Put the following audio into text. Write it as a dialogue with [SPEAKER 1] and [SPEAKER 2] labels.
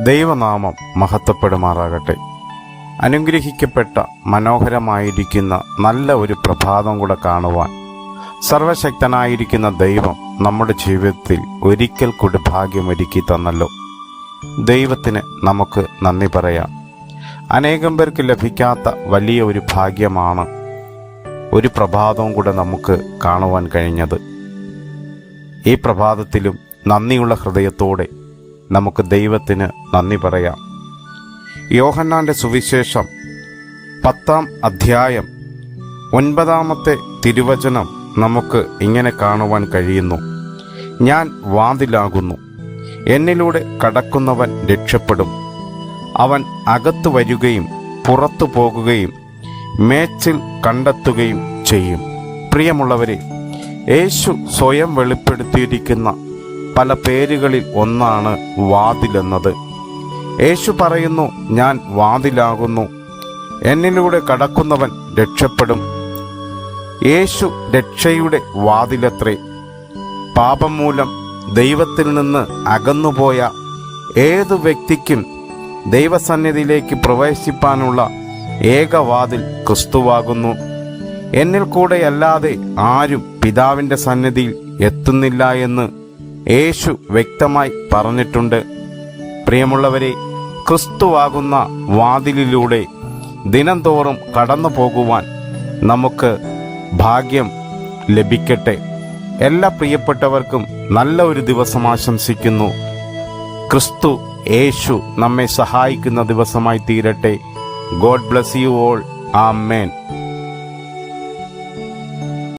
[SPEAKER 1] ദൈവനാമം മഹത്വപ്പെടുമാറാകട്ടെ. അനുഗ്രഹിക്കപ്പെട്ട മനോഹരമായിരിക്കുന്ന നല്ല ഒരു പ്രഭാതം കൂടെ കാണുവാൻ സർവശക്തനായിരിക്കുന്ന ദൈവം നമ്മുടെ ജീവിതത്തിൽ ഒരിക്കൽ കൂടി ഭാഗ്യമൊരുക്കി തന്നല്ലോ. ദൈവത്തിന് നമുക്ക് നന്ദി പറയാം. അനേകം പേർക്ക് ലഭിക്കാത്ത വലിയ ഒരു ഭാഗ്യമാണ് ഒരു പ്രഭാതവും കൂടെ നമുക്ക് കാണുവാൻ കഴിഞ്ഞത്. ഈ പ്രഭാതത്തിലും നന്ദിയുള്ള ഹൃദയത്തോടെ നമുക്ക് ദൈവത്തിന് നന്ദി പറയാം. യോഹന്നാന്റെ സുവിശേഷം പത്താം അധ്യായം ഒൻപതാമത്തെ തിരുവചനം നമുക്ക് ഇങ്ങനെ കാണുവാൻ കഴിയുന്നു. ഞാൻ വാതിലാകുന്നു. എന്നിലൂടെ കടക്കുന്നവൻ രക്ഷപ്പെടും. അവൻ അകത്തു വരികയും പുറത്തു പോകുകയും മേച്ചിൽ കണ്ടെത്തുകയും ചെയ്യും. പ്രിയമുള്ളവരെ യേശു സ്വയം വെളിപ്പെടുത്തിയിരിക്കുന്ന പല പേരുകളിൽ ഒന്നാണ് വാതിലെന്നത്. യേശു പറയുന്നു ഞാൻ വാതിലാകുന്നു. എന്നിലൂടെ കടക്കുന്നവൻ രക്ഷപ്പെടും. യേശു രക്ഷയുടെ വാതിലത്രേ. പാപം മൂലം ദൈവത്തിൽ നിന്ന് അകന്നുപോയ ഏതു വ്യക്തിക്കും ദൈവസന്നിധിയിലേക്ക് പ്രവേശിപ്പാനുള്ള ഏകവാതിൽ ക്രിസ്തുവാകുന്നു. എന്നിൽ കൂടെയല്ലാതെ ആരും പിതാവിന്റെ സന്നിധിയിൽ എത്തുന്നില്ല എന്ന് യേശു വ്യക്തമായി പറഞ്ഞിട്ടുണ്ട്. പ്രിയമുള്ളവരെ ക്രിസ്തുവാകുന്ന വാതിലിലൂടെ ദിനംതോറും കടന്നു പോകുവാൻ നമുക്ക് ഭാഗ്യം ലഭിക്കട്ടെ. എല്ലാ പ്രിയപ്പെട്ടവർക്കും നല്ല ഒരു ദിവസം ആശംസിക്കുന്നു. ക്രിസ്തു യേശു നമ്മെ സഹായിക്കുന്ന ദിവസമായി തീരട്ടെ. God bless you all. Amen.